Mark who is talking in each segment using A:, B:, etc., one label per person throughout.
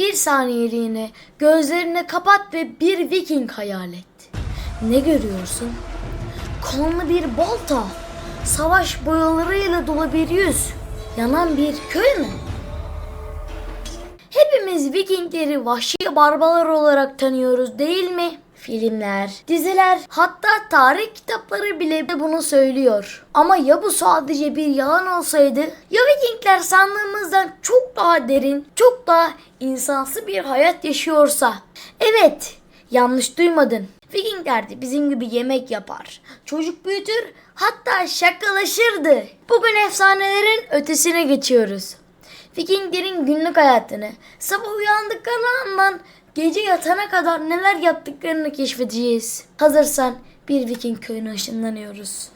A: Bir saniyeliğine gözlerini kapat ve bir viking hayal et. Ne görüyorsun? Kanlı bir balta, savaş boyalarıyla dolu bir yüz, yanan bir köy mü? Hepimiz Vikingleri vahşi barbalar olarak tanıyoruz değil mi? Filmler, diziler, hatta tarih kitapları bile bunu söylüyor. Ama ya bu sadece bir yalan olsaydı? Ya Vikingler sandığımızdan çok daha derin, çok daha insansı bir hayat yaşıyorsa? Evet, yanlış duymadın. Vikingler de bizim gibi yemek yapar, çocuk büyütür, hatta şakalaşırdı. Bugün efsanelerin ötesine geçiyoruz. Vikinglerin günlük hayatını, sabah uyandıkları andan gece yatana kadar neler yaptıklarını keşfedeceğiz. Hazırsan bir Viking köyüne ışınlanıyoruz.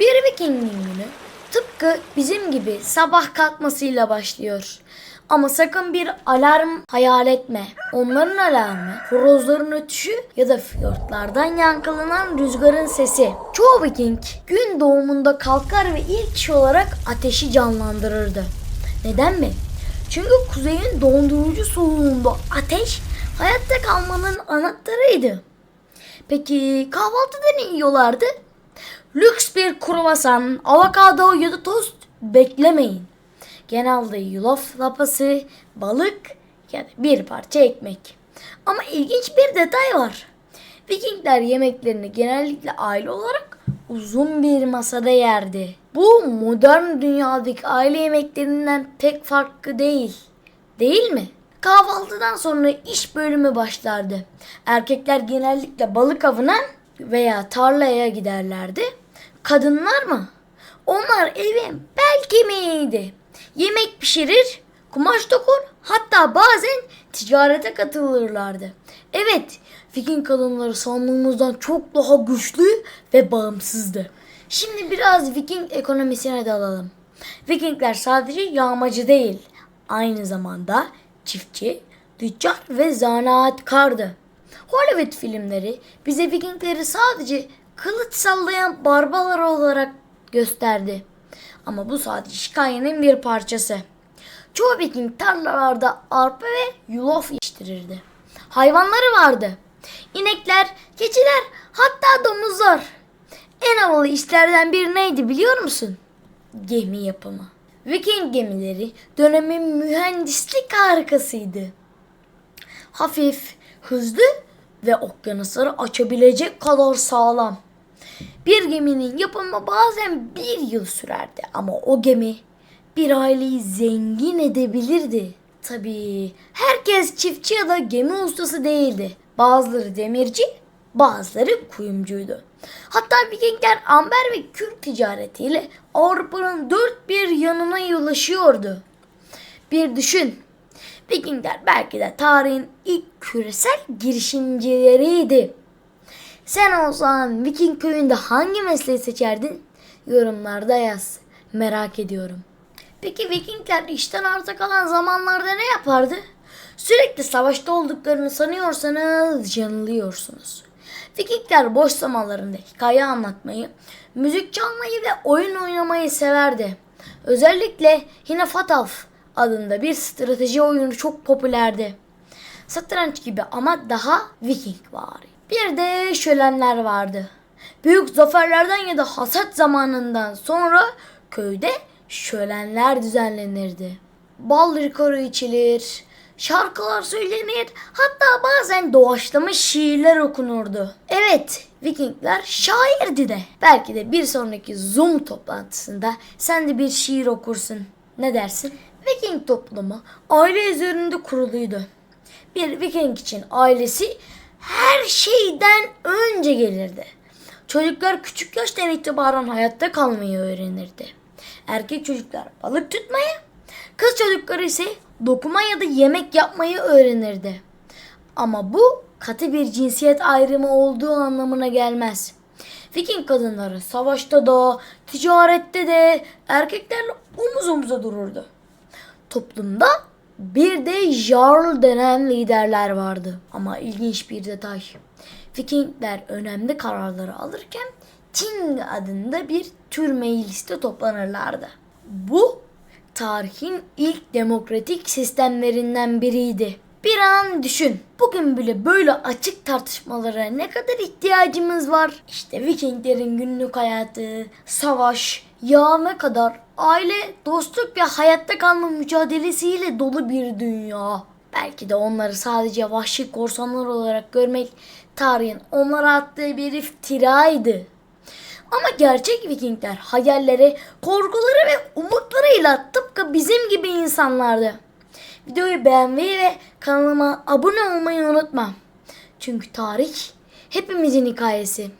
A: Bir Viking'in günü tıpkı bizim gibi sabah kalkmasıyla başlıyor. Ama sakın bir alarm hayal etme. Onların alarmı, horozların ötüşü ya da fiyortlardan yankılanan rüzgarın sesi. Çoğu Viking gün doğumunda kalkar ve ilk iş olarak ateşi canlandırırdı. Neden mi? Çünkü kuzeyin dondurucu soğuğunda ateş hayatta kalmanın anahtarıydı. Peki kahvaltıda ne yiyorlardı? Lüks bir kruvasan, avokado ya da tost beklemeyin. Genelde yulaf lapası, balık ya da bir parça ekmek. Ama ilginç bir detay var. Vikingler yemeklerini genellikle aile olarak uzun bir masada yerdi. Bu modern dünyadaki aile yemeklerinden pek farklı değil. Değil mi? Kahvaltıdan sonra iş bölümü başlardı. Erkekler genellikle balık avına veya tarlaya giderlerdi. Kadınlar mı? Onlar evin bel kemiğiydi. Yemek pişirir, kumaş dokur, hatta bazen ticarete katılırlardı. Evet, Viking kadınları sandığımızdan çok daha güçlü ve bağımsızdı. Şimdi biraz Viking ekonomisine dalalım. Vikingler sadece yağmacı değil, aynı zamanda çiftçi, tüccar ve zanaatkardı. Hollywood filmleri bize Vikingleri sadece kılıç sallayan barbalar olarak gösterdi. Ama bu sadece hikayenin bir parçası. Çoğu Viking tarlalarda arpa ve yulaf yetiştirirdi. Hayvanları vardı. İnekler, keçiler, hatta domuzlar. En havalı işlerden biri neydi biliyor musun? Gemi yapımı. Viking gemileri dönemin mühendislik harikasıydı. Hafif, hızlı ve okyanusları açabilecek kadar sağlam. Bir geminin yapımı bazen bir yıl sürerdi ama o gemi bir aileyi zengin edebilirdi. Tabii herkes çiftçi ya da gemi ustası değildi. Bazıları demirci, bazıları kuyumcuydu. Hatta Vikingler amber ve kürk ticaretiyle Avrupa'nın dört bir yanına ulaşıyordu. Bir düşün. Vikingler belki de tarihin ilk küresel girişimcileriydi. Sen olsan Viking köyünde hangi mesleği seçerdin? Yorumlarda yaz. Merak ediyorum. Peki Vikingler işten arta kalan zamanlarda ne yapardı? Sürekli savaşta olduklarını sanıyorsanız yanılıyorsunuz. Vikingler boş zamanlarında hikaye anlatmayı, müzik çalmayı ve oyun oynamayı severdi. Özellikle Hinafataf adında bir strateji oyunu çok popülerdi. Satranç gibi ama daha Viking vari. Bir de şölenler vardı. Büyük zaferlerden ya da hasat zamanından sonra köyde şölenler düzenlenirdi. Bal likoru içilir, şarkılar söylenir, hatta bazen doğaçlama şiirler okunurdu. Evet, Vikingler şairdi de. Belki de bir sonraki Zoom toplantısında sen de bir şiir okursun. Ne dersin? Viking toplumu aile üzerinde kuruluydu. Bir Viking için ailesi her şeyden önce gelirdi. Çocuklar küçük yaştan itibaren hayatta kalmayı öğrenirdi. Erkek çocuklar balık tutmayı, kız çocukları ise dokuma ya da yemek yapmayı öğrenirdi. Ama bu katı bir cinsiyet ayrımı olduğu anlamına gelmez. Viking kadınları savaşta da, ticarette de erkeklerle omuz omuza dururdu. Toplumda bir de Jarl denen liderler vardı. Ama ilginç bir detay. Vikingler önemli kararları alırken Ting adında bir tür mecliste toplanırlardı. Bu tarihin ilk demokratik sistemlerinden biriydi. Bir an düşün. Bugün bile böyle açık tartışmalara ne kadar ihtiyacımız var? İşte Vikinglerin günlük hayatı, savaş, yağma kadar aile, dostluk ve hayatta kalma mücadelesiyle dolu bir dünya. Belki de onları sadece vahşi korsanlar olarak görmek tarihin onlara attığı bir iftiraydı. Ama gerçek Vikingler hayalleri, korkuları ve umutlarıyla tıpkı bizim gibi insanlardı. Videoyu beğenmeyi ve kanalıma abone olmayı unutma. Çünkü tarih hepimizin hikayesi.